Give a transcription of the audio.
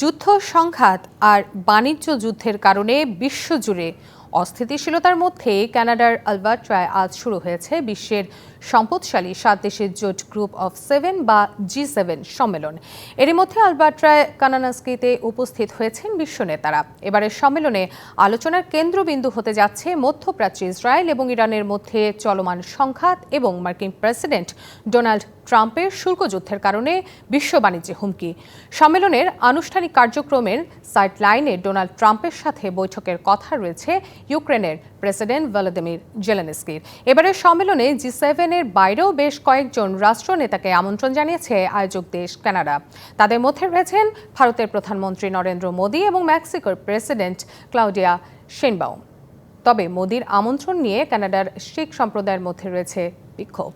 যুদ্ধ, সংঘাত আর বাণিজ্য যুদ্ধের কারণে বিশ্বজুড়ে অস্থিতিশীলতার মধ্যে কানাডার আলবার্ট্রায় আজ শুরু হয়েছে বিশ্বের সম্পদশালী সাত দেশের জোট গ্রুপ অফ সেভেন বা জি সেভেন সম্মেলন। এরই মধ্যে আলবার্ট্রায় কানানাস্কিতে উপস্থিত হয়েছেন বিশ্ব নেতারা। এবারের সম্মেলনে আলোচনার কেন্দ্রবিন্দু হতে যাচ্ছে মধ্যপ্রাচ্যে ইসরায়েল এবং ইরানের মধ্যে চলমান সংঘাত এবং মার্কিন প্রেসিডেন্ট ডোনাল্ড ট্রাম্পের শুল্ক যুদ্ধের কারণে বিশ্ব বাণিজ্যে হুমকি। সম্মেলনের আনুষ্ঠানিক কার্যক্রমের সাইডলাইনে ডোনাল্ড ট্রাম্পের সাথে বৈঠকের কথা রয়েছে ইউক্রেনের প্রেসিডেন্ট ভলোদিমির জেলেনস্কির। এবারের সম্মেলনে জি সেভেনের বাইরেও বেশ কয়েকজন রাষ্ট্রনেতাকে আমন্ত্রণ জানিয়েছে আয়োজক দেশ কানাডা। তাদের মধ্যে রয়েছেন ভারতের প্রধানমন্ত্রী নরেন্দ্র মোদী এবং মেক্সিকোর প্রেসিডেন্ট ক্লাউডিয়া শেনবাউম। তবে মোদির আমন্ত্রণ নিয়ে কানাডার শিখ সম্প্রদায়ের মধ্যে রয়েছে বিক্ষোভ।